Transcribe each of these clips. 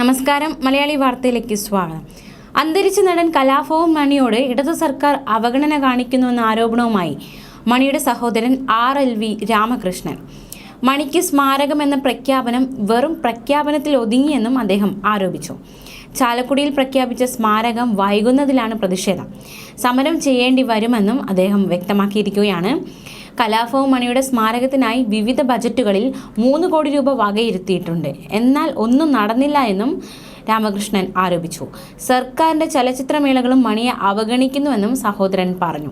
നമസ്കാരം. മലയാളി വാർത്തയിലേക്ക് സ്വാഗതം. അന്തരിച്ച നടൻ കലാഭവൻ മണിയോട് ഇടതു സർക്കാർ അവഗണന കാണിക്കുന്നുവെന്ന ആരോപണവുമായി മണിയുടെ സഹോദരൻ ആർ എൽ വി രാമകൃഷ്ണൻ. മണിക്ക് സ്മാരകം എന്ന പ്രഖ്യാപനം വെറും പ്രഖ്യാപനത്തിൽ ഒതുങ്ങിയെന്നും അദ്ദേഹം ആരോപിച്ചു. ചാലക്കുടിയിൽ പ്രഖ്യാപിച്ച സ്മാരകം വൈകുന്നതിലാണ് പ്രതിഷേധം. സമരം ചെയ്യേണ്ടി വരുമെന്നും അദ്ദേഹം വ്യക്തമാക്കിയിരിക്കുകയാണ്. കലാഭവൻ മണിയുടെ സ്മാരകത്തിനായി വിവിധ ബജറ്റുകളിൽ മൂന്ന് കോടി രൂപ വകയിരുത്തിയിട്ടുണ്ട്. എന്നാൽ ഒന്നും നടന്നില്ല എന്നും രാമകൃഷ്ണൻ ആരോപിച്ചു. സർക്കാരിന്റെ ചലച്ചിത്രമേളകളും മണിയെ അവഗണിക്കുന്നുവെന്നും സഹോദരൻ പറഞ്ഞു.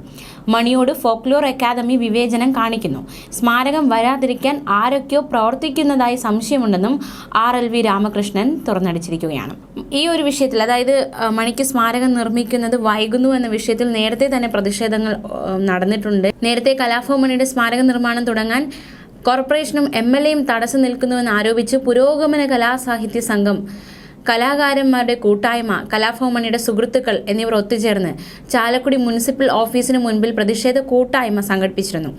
മണിയോട് ഫോക്ലോർ അക്കാദമി വിവേചനം കാണിക്കുന്നു. സ്മാരകം വരാതിരിക്കാൻ ആരൊക്കെയോ പ്രവർത്തിക്കുന്നതായി സംശയമുണ്ടെന്നും ആർ എൽ വി രാമകൃഷ്ണൻ തുറന്നടിച്ചിരിക്കുകയാണ്. ഈ ഒരു വിഷയത്തിൽ അതായത് മണിക്ക് സ്മാരകം നിർമ്മിക്കുന്നത് വൈകുന്നു എന്ന വിഷയത്തിൽ നേരത്തെ തന്നെ പ്രതിഷേധങ്ങൾ നടന്നിട്ടുണ്ട്. നേരത്തെ കലാഭവൻ മണിയുടെ സ്മാരക നിർമ്മാണം തുടങ്ങാൻ കോർപ്പറേഷനും എം എൽ എയും തടസ്സം നിൽക്കുന്നുവെന്ന് ആരോപിച്ച് പുരോഗമന കലാസാഹിത്യ സംഘം കലാകാരന്മാരുടെ കൂട്ടായ്മ കലാഭവമണിയുടെ സുഹൃത്തുക്കൾ എന്നിവർ ഒത്തുചേർന്ന് ചാലക്കുടി മുനിസിപ്പൽ ഓഫീസിന് മുൻപിൽ പ്രതിഷേധ കൂട്ടായ്മ സംഘടിപ്പിച്ചിരുന്നു.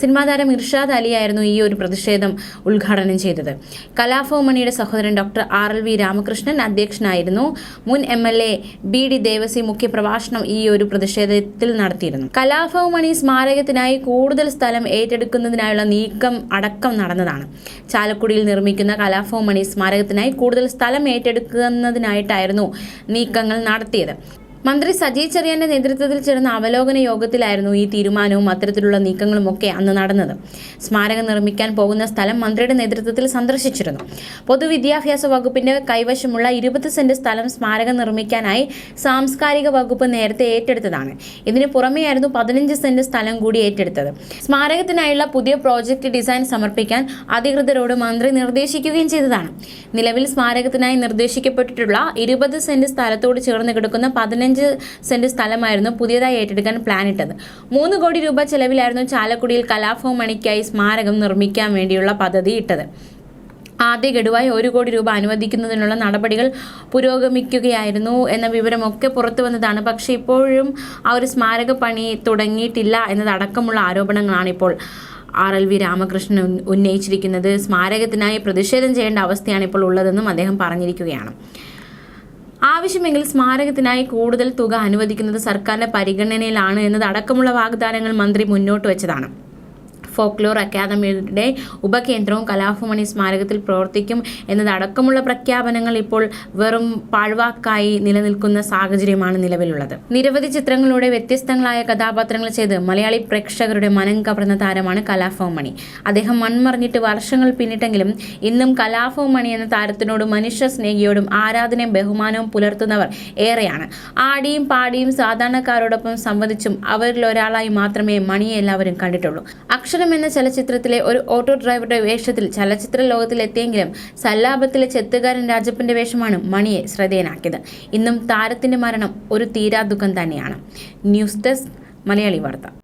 സിനിമാ താരം ഇർഷാദ് അലിയായിരുന്നു ഈ ഒരു പ്രതിഷേധം ഉദ്ഘാടനം ചെയ്തത്. കലാഭവമണിയുടെ സഹോദരൻ doctor R L V Ramakrishnan അധ്യക്ഷനായിരുന്നു. മുൻ M L A B D Devassy മുഖ്യപ്രഭാഷണം ഈ ഒരു പ്രതിഷേധത്തിൽ നടത്തിയിരുന്നു. കലാഭവമണി സ്മാരകത്തിനായി കൂടുതൽ സ്ഥലം ഏറ്റെടുക്കുന്നതിനായുള്ള നീക്കം അടക്കം നടന്നതാണ്. ചാലക്കുടിയിൽ നിർമ്മിക്കുന്ന കലാഭവമണി സ്മാരകത്തിനായി കൂടുതൽ സ്ഥലം ഏറ്റെടുക്കുന്നതിനായിട്ടായിരുന്നു നീക്കങ്ങൾ നടത്തിയത്. മന്ത്രി സജി ചെറിയാന്റെ നേതൃത്വത്തിൽ ചേർന്ന അവലോകന യോഗത്തിലായിരുന്നു ഈ തീരുമാനവും അത്തരത്തിലുള്ള നീക്കങ്ങളും ഒക്കെ അന്ന് നടന്നത്. സ്മാരകം നിർമ്മിക്കാൻ പോകുന്ന സ്ഥലം മന്ത്രിയുടെ നേതൃത്വത്തിൽ സന്ദർശിച്ചിരുന്നു. പൊതുവിദ്യാഭ്യാസ വകുപ്പിന്റെ കൈവശമുള്ള ഇരുപത് സെന്റ് സ്ഥലം സ്മാരകം നിർമ്മിക്കാനായി സാംസ്കാരിക വകുപ്പ് നേരത്തെ ഏറ്റെടുത്തതാണ്. ഇതിന് പുറമെയായിരുന്നു പതിനഞ്ച് സെന്റ് സ്ഥലം കൂടി ഏറ്റെടുത്തത്. സ്മാരകത്തിനായുള്ള പുതിയ പ്രോജക്റ്റ് ഡിസൈൻ സമർപ്പിക്കാൻ അധികൃതരോട് മന്ത്രി നിർദ്ദേശിക്കുകയും ചെയ്തതാണ്. നിലവിൽ സ്മാരകത്തിനായി നിർദ്ദേശിക്കപ്പെട്ടിട്ടുള്ള ഇരുപത് സെന്റ് സ്ഥലത്തോട് ചേർന്ന് കിടക്കുന്ന പതിനഞ്ച് സെന്റ് സ്ഥലമായിരുന്നു പുതിയതായി ഏറ്റെടുക്കാൻ പ്ലാൻ ഇട്ടത്. മൂന്ന് കോടി രൂപ ചെലവിലായിരുന്നു ചാലക്കുടിയിൽ കലാഭവൻ മണിക്കായി സ്മാരകം നിർമ്മിക്കാൻ വേണ്ടിയുള്ള പദ്ധതി ഇട്ടത്. ആദ്യ ഗഡുവായി ഒരു കോടി രൂപ അനുവദിക്കുന്നതിനുള്ള നടപടികൾ പുരോഗമിക്കുകയായിരുന്നു എന്ന വിവരമൊക്കെ പുറത്തു വന്നതാണ്. പക്ഷേ ഇപ്പോഴും ആ ഒരു സ്മാരക പണി തുടങ്ങിയിട്ടില്ല എന്നതടക്കമുള്ള ആരോപണങ്ങളാണ് ഇപ്പോൾ ആർ എൽ വി രാമകൃഷ്ണൻ ഉന്നയിച്ചിരിക്കുന്നത്. സ്മാരകത്തിനായി പ്രതിഷേധം ചെയ്യേണ്ട അവസ്ഥയാണ് ഇപ്പോൾ ഉള്ളതെന്നും അദ്ദേഹം പറഞ്ഞിരിക്കുകയാണ്. ആവശ്യമെങ്കിൽ സ്മാരകത്തിനായി കൂടുതൽ തുക അനുവദിക്കുന്നത് സർക്കാരിന്റെ പരിഗണനയിലാണ് എന്നത് അടക്കമുള്ള വാഗ്ദാനങ്ങൾ മന്ത്രി മുന്നോട്ട് വെച്ചതാണ് ഫോക്ലോർ അക്കാദമിയുടെ ഉപകേന്ദ്രവും കലാഭമണി സ്മാരകത്തിൽ പ്രവർത്തിക്കും എന്നതടക്കമുള്ള പ്രഖ്യാപനങ്ങൾ ഇപ്പോൾ വെറും പാഴ്വാക്കായി നിലനിൽക്കുന്ന സാഹചര്യമാണ് നിലവിലുള്ളത്. നിരവധി ചിത്രങ്ങളിലൂടെ വ്യത്യസ്തങ്ങളായ കഥാപാത്രങ്ങൾ ചെയ്ത് മലയാളി പ്രേക്ഷകരുടെ മനം കവർന്ന താരമാണ് കലാഭവമണി. അദ്ദേഹം മൺമറിഞ്ഞിട്ട് വർഷങ്ങൾ പിന്നിട്ടെങ്കിലും ഇന്നും കലാഭവമണി എന്ന താരത്തിനോട് മനുഷ്യ സ്നേഹിയോടും ആരാധനയും ബഹുമാനവും പുലർത്തുന്നവർ ഏറെയാണ്. ആടിയും പാടിയും സാധാരണക്കാരോടൊപ്പം സംവദിച്ചും അവരിൽ ഒരാളായി മാത്രമേ മണിയെ എല്ലാവരും കണ്ടിട്ടുള്ളൂ. അക്ഷരം എന്ന ചലച്ചിത്രത്തിലെ ഒരു ഓട്ടോ ഡ്രൈവറുടെ വേഷത്തിൽ ചലച്ചിത്ര ലോകത്തിലെത്തിയെങ്കിലും സല്ലാപത്തിലെ ചെത്തുകാരൻ രാജപ്പന്റെ വേഷമാണ് മണിയെ ശ്രദ്ധേയനാക്കിയത്. ഇന്നും താരത്തിന്റെ മരണം ഒരു തീരാ ദുഃഖം തന്നെയാണ്. ന്യൂസ് ഡെസ്ക് മലയാളി വാർത്ത.